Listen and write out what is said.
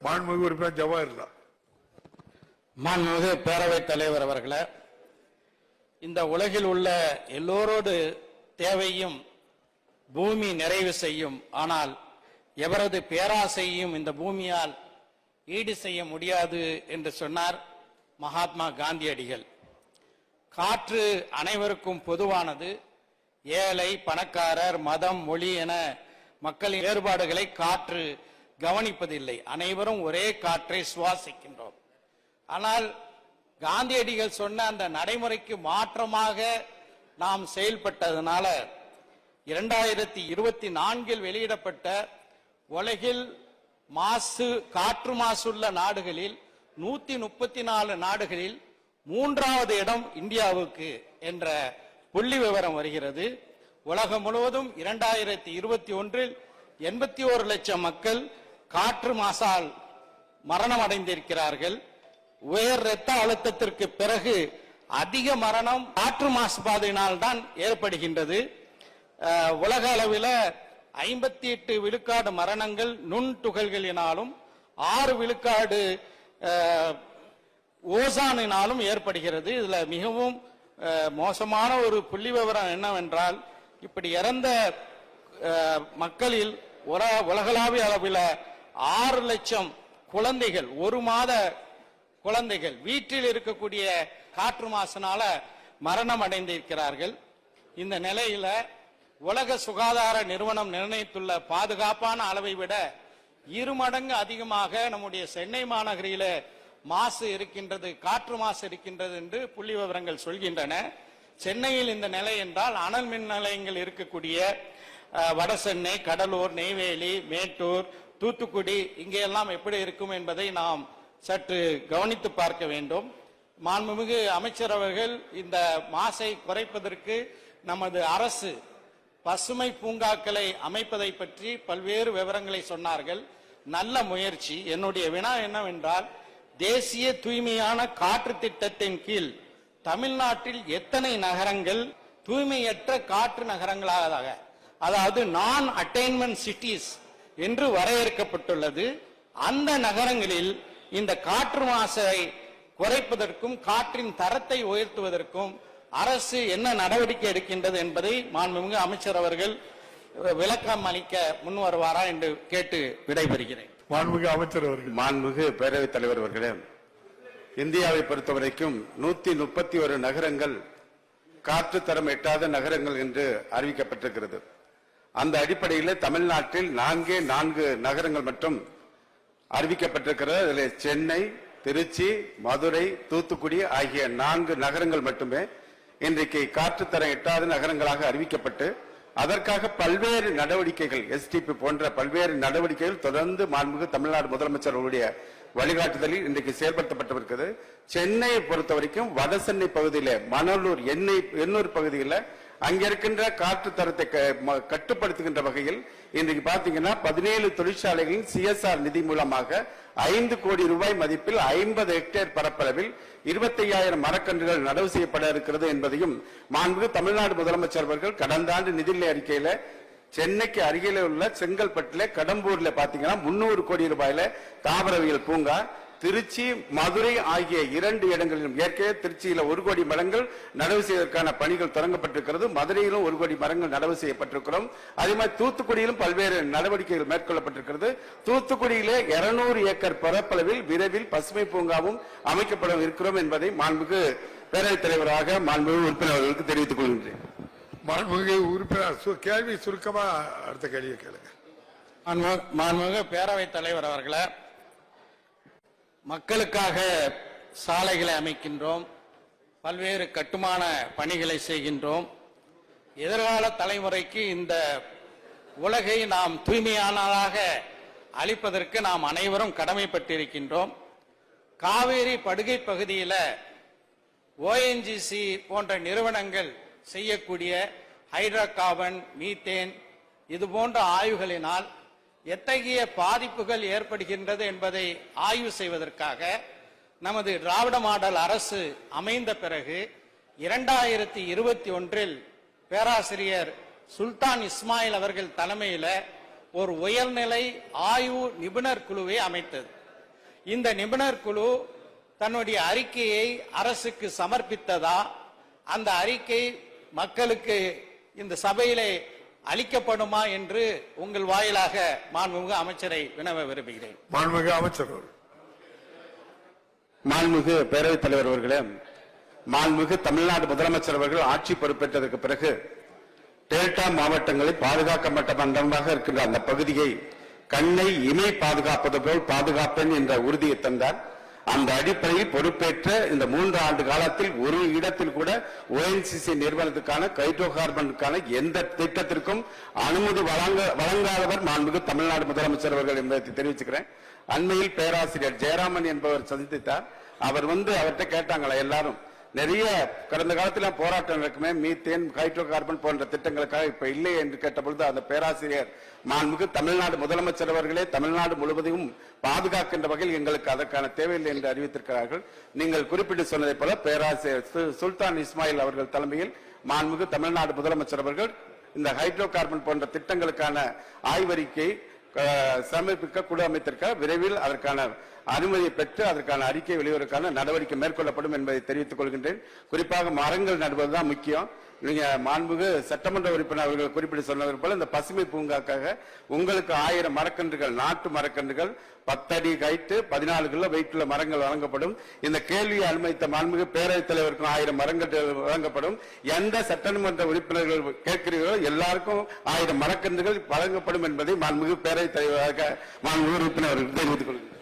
மாண்புமிகு உறுப்பினர் ஜவாஹர்லால் மாண்புமிகு பேரவைத் தலைவர் அவர்களே இந்த உலகில் உள்ள எல்லோரோடு தேவையும் பூமி நிறைவு செய்யும் ஆனால் எவரது பேராசையும் இந்த பூமியால் ஈடு செய்ய முடியாது என்று சொன்னார் மகாத்மா காந்தியடிகள். காற்று அனைவருக்கும் பொதுவானது. ஏழை பணக்காரர் மதம் மொழி என மக்களின் வேறுபாடுகளை காற்று கவனிப்பதில்லை. அனைவரும் ஒரே காற்றை சுவாசிக்கின்றோம். ஆனால் காந்தியடிகள் சொன்ன அந்த நடைமுறைக்கு மாற்றமாக நாம் செயல்பட்டதுனால இரண்டாயிரத்தி இருபத்தி நான்கில் வெளியிடப்பட்ட உலகில் மாசு காற்று மாசுள்ள நாடுகளில் நூத்தி முப்பத்தி நாலு நாடுகளில் மூன்றாவது இடம் இந்தியாவுக்கு என்ற புள்ளி விவரம் வருகிறது. உலகம் முழுவதும் இரண்டாயிரத்தி இருபத்தி ஒன்றில் எண்பத்தி ஒரு லட்சம் மக்கள் காற்று மாசால் மரணம் அடைந்திருக்கிறார்கள் உயர் இரத்த அழுத்தத்திற்கு பிறகு அதிக மரணம் காற்று மாசுபாதையினால் தான் ஏற்படுகின்றது உலக அளவில் ஐம்பத்தி எட்டு விழுக்காடு மரணங்கள் நுண் துகள்களினாலும் ஆறு விழுக்காடு ஓசானினாலும் ஏற்படுகிறது. இதுல மிகவும் மோசமான ஒரு புள்ளி விவரம் என்னவென்றால் இப்படி இறந்த மக்களில் உலகளாவிய அளவில் ஆறு லட்சம் குழந்தைகள் ஒரு மாத குழந்தைகள் வீட்டில் இருக்கக்கூடிய காற்று மாசுனால மரணம் அடைந்திருக்கிறார்கள். இந்த நிலையில உலக சுகாதார நிறுவனம் நிர்ணயித்துள்ள பாதுகாப்பான அளவை விட இரு மடங்கு அதிகமாக நம்முடைய சென்னை மாநகரில மாசு இருக்கின்றது காற்று மாசு இருக்கின்றது என்று புள்ளி விவரங்கள் சொல்கின்றன. சென்னையில் இந்த நிலை என்றால் அனல் மின் நிலையங்கள் இருக்கக்கூடிய வடசென்னை கடலூர் நெய்வேலி மேட்டூர் தூத்துக்குடி இங்கேயெல்லாம் எப்படி இருக்கும் என்பதை நாம் சற்று கவனித்து பார்க்க வேண்டும். மாண்புமிகு அமைச்சர் அவர்கள் இந்த மாசை குறைப்பதற்கு நமது அரசு பசுமை பூங்காக்களை அமைப்பதை பற்றி பல்வேறு விவரங்களை சொன்னார்கள். நல்ல முயற்சி. என்னுடைய வினா என்னவென்றால் தேசிய தூய்மையான காற்று திட்டத்தின் கீழ் தமிழ்நாட்டில் எத்தனை நகரங்கள் தூய்மையற்ற காற்று நகரங்களாக? அதாவது நான் அட்டைன்மெண்ட் சிட்டிஸ் என்று வரையறுக்கப்பட்டுள்ளது. அந்த நகரங்களில் இந்த காற்று மாசை குறைப்பதற்கும் காற்றின் தரத்தை உயர்த்துவதற்கும் அரசு என்ன நடவடிக்கை எடுக்கின்றது என்பதை மாண்புமிகு அமைச்சர் அவர்கள் விளக்கம் அளிக்க முன் வருவாரா என்று கேட்டு விடைபெறுகிறேன். மாண்புமிகு அமைச்சர் அவர்கள். மாண்புமிகு பேரவைத் தலைவர் அவர்களே இந்தியாவை பொறுத்தவரைக்கும் நூத்தி முப்பத்தி ஒரு நகரங்கள் காற்று தரம் எட்டாத நகரங்கள் என்று அறிவிக்கப்பட்டிருக்கிறது. அந்த அடிப்படையில் தமிழ்நாட்டில் நான்கே நான்கு நகரங்கள் மட்டும் அறிவிக்கப்பட்டிருக்கிறது அதில் சென்னை திருச்சி மதுரை தூத்துக்குடி ஆகிய நான்கு நகரங்கள் மட்டுமே இன்றைக்கு காற்றுத்தரம் எட்டாத நகரங்களாக அறிவிக்கப்பட்டு அதற்காக பல்வேறு நடவடிக்கைகள் எஸ்டிபி போன்ற பல்வேறு நடவடிக்கைகள் தொடர்ந்து மாண்புமிகு தமிழ்நாடு முதலமைச்சர் அவருடைய வழிகாட்டுதலில் இன்றைக்கு செயல்படுத்தப்பட்டிருக்கிறது. சென்னையை பொறுத்த வரைக்கும் வடசென்னை பகுதியில் மணலூர் எண்ணெய் எண்ணூர் பகுதியில் அங்க இருக்கின்ற காற்று தரத்தை க- ம- கட்டுப்படுத்துகின்ற வகையில் இன்றைக்கு பாத்தீங்கன்னா பதினேழு தொழிற்சாலைகளின் சிஎஸ்ஆர் நிதி மூலமாக ஐந்து கோடி ரூபாய் மதிப்பில் ஐம்பது ஹெக்டேர் பரப்பளவில் இருபத்தையாயிரம் மரக்கன்றுகள் நடவு செய்யப்பட இருக்கிறது என்பதையும் மாண்பு தமிழ்நாடு முதலமைச்சர் அவர்கள் கடந்த ஆண்டு நிதிநிலை அறிக்கையில சென்னைக்கு அருகில உள்ள செங்கல்பட்டுல கடம்பூர்ல பாத்தீங்கன்னா முன்னூறு கோடி ரூபாயில தாவரவியல் பூங்கா திருச்சி மதுரை ஆகிய இரண்டு இடங்களிலும் ஏற்கனவே திருச்சியில ஒரு கோடி மரங்கள் நடவு செய்வதற்கான பணிகள் தொடங்கப்பட்டிருக்கிறது. மதுரையிலும் ஒரு கோடி மரங்கள் நடவு செய்யப்பட்டிருக்கிறோம். அதே மாதிரி தூத்துக்குடியிலும் பல்வேறு நடவடிக்கைகள் மேற்கொள்ளப்பட்டிருக்கிறது. தூத்துக்குடியிலே 200 ஏக்கர் பரப்பளவில் விரைவில் பசுமை பூங்காவும் அமைக்கப்பட இருக்கிறோம் என்பதை மாண்புமிகு பேரவைத் தலைவராக மாண்புமிகு உறுப்பினர்களுக்கு தெரிவித்துக் கொள்கின்றேன். மாண்புமிகு உறுப்பினர் சு- கேள்வி சுருக்கமா அடுத்த கேள்வியை கேளுங்க. மாண்பு- மாண்புமிகு பேரவைத் தலைவர் அவர்களே மக்களுக்காக சாலைகளை அமைக்கின்றோம். பல்வேறு கட்டுமான பணிகளை செய்கின்றோம். எதிர்கால தலைமுறைக்கு இந்த உலகை நாம் தூய்மையானதாக அளிப்பதற்கு நாம் அனைவரும் கடமைப்பட்டிருக்கின்றோம். காவேரி படுகை பகுதியில் ஓஎன்ஜிசி போன்ற நிறுவனங்கள் செய்யக்கூடிய ஹைட்ரோ கார்பன் மீத்தேன் இது போன்ற ஆய்வுகளினால் எத்தகைய பாதிப்புகள் ஏற்படுகின்றது என்பதை ஆய்வு செய்வதற்காக நமது திராவிட மாடல் அரசு அமைந்த பிறகு இரண்டாயிரத்தி இருபத்தி ஒன்றில் பேராசிரியர் சுல்தான் இஸ்மாயில் அவர்கள் தலைமையில் ஒரு உயர்நிலை ஆய்வு நிபுணர் குழுவை அமைத்தது. இந்த நிபுணர் குழு தன்னுடைய அறிக்கையை அரசுக்கு சமர்ப்பித்ததா? அந்த அறிக்கை மக்களுக்கு இந்த சபையிலே அளிக்கப்படுமா என்று உங்கள் வாயிலாக மாண்புமிகு அமைச்சரை வினவ விரும்புகிறேன் மாண்புமிகு அமைச்சர் அவர்கள். மாண்புமிகு பேரவைத் தலைவர் அவர்களே மாண்புமிகு தமிழ்நாடு முதலமைச்சர் அவர்கள் ஆட்சி பொறுப்பேற்றதற்கு பிறகு டெல்டா மாவட்டங்களில் பாதுகாக்கப்பட்ட மண்டலமாக இருக்கின்ற அந்த பகுதியை கண்ணை இமை பாதுகாப்பது போல் பாதுகாப்பேன் என்ற உறுதியை தந்தார் அந்த அடிப்படையில் பொறுப்பேற்ற இந்த மூன்று ஆண்டு காலத்தில் ஒரு இடத்தில் கூட ஓஎன்சிசி நிறுவனத்துக்கான ஹைட்ரோ கார்பனுக்கான எந்த திட்டத்திற்கும் அனுமதி வழங்க வழங்காதவர் மாண்புக்கு தமிழ்நாடு முதலமைச்சர் அவர்கள் என்பதை தெரிவிச்சுக்கிறேன். அண்மையில் பேராசிரியர் ஜெயராமன் என்பவர் சந்தித்தார் அவர் வந்து அவர்கிட்ட கேட்டாங்களா எல்லாரும் நிறைய கடந்த காலத்தில் போராட்டம் நடக்குமே மீத்தேன் ஹைட்ரோ கார்பன் போன்ற திட்டங்களுக்காக இப்ப இல்லை என்று கேட்டபொழுது அந்த பேராசிரியர் மாண்புமிகு தமிழ்நாடு முதலமைச்சர் அவர்களே தமிழ்நாடு முழுவதையும் பாதுகாக்கின்ற வகையில் எங்களுக்கு அதற்கான தேவையில்லை என்று அறிவித்திருக்கிறார்கள். நீங்கள் குறிப்பிட்டு சொன்னதைப் போல பேராசிரியர் சு- சுல்தான் இஸ்மாயில் அவர்கள் தலைமையில் மாண்புமிகு தமிழ்நாடு முதலமைச்சர் அவர்கள் இந்த ஹைட்ரோ கார்பன் போன்ற திட்டங்களுக்கான ஆய்வறிக்கை சமர்ப்பிக்க குழு அமைத்திருக்க விரைவில் அதற்கான அனுமதியை பெற்று அதற்கான அறிக்கை வெளிவருவதற்கான நடவடிக்கை மேற்கொள்ளப்படும் என்பதை தெரிவித்துக் கொள்கின்றேன். குறிப்பாக மரங்கள் நடுவதுதான் முக்கியம். நீங்க மாண்புகு சட்டமன்ற உறுப்பினர் அவர்கள் குறிப்பிட்டு சொன்னது போல இந்த பசுமை பூங்காக்காக உங்களுக்கு ஆயிரம் மரக்கன்றுகள் நாட்டு மரக்கன்றுகள் பத்தடி கைட்டு பதினாலு கிலோ வெயிட்டுள்ள மரங்கள் வழங்கப்படும். இந்த கேள்வியை அனுமதித்த மாண்புமிகு பேரவைத் தலைவருக்கும் ஆயிரம் மரங்கள் வழங்கப்படும். எந்த சட்டமன்ற உறுப்பினர்கள் கேட்கிறீர்களோ எல்லாருக்கும் ஆயிரம் மரக்கன்றுகள் வழங்கப்படும் என்பதை மாண்புமிகு பேரவைத் தலைவராக மாண்புமிகு உறுப்பினர் தெரிவித்துக் கொள்கிறேன்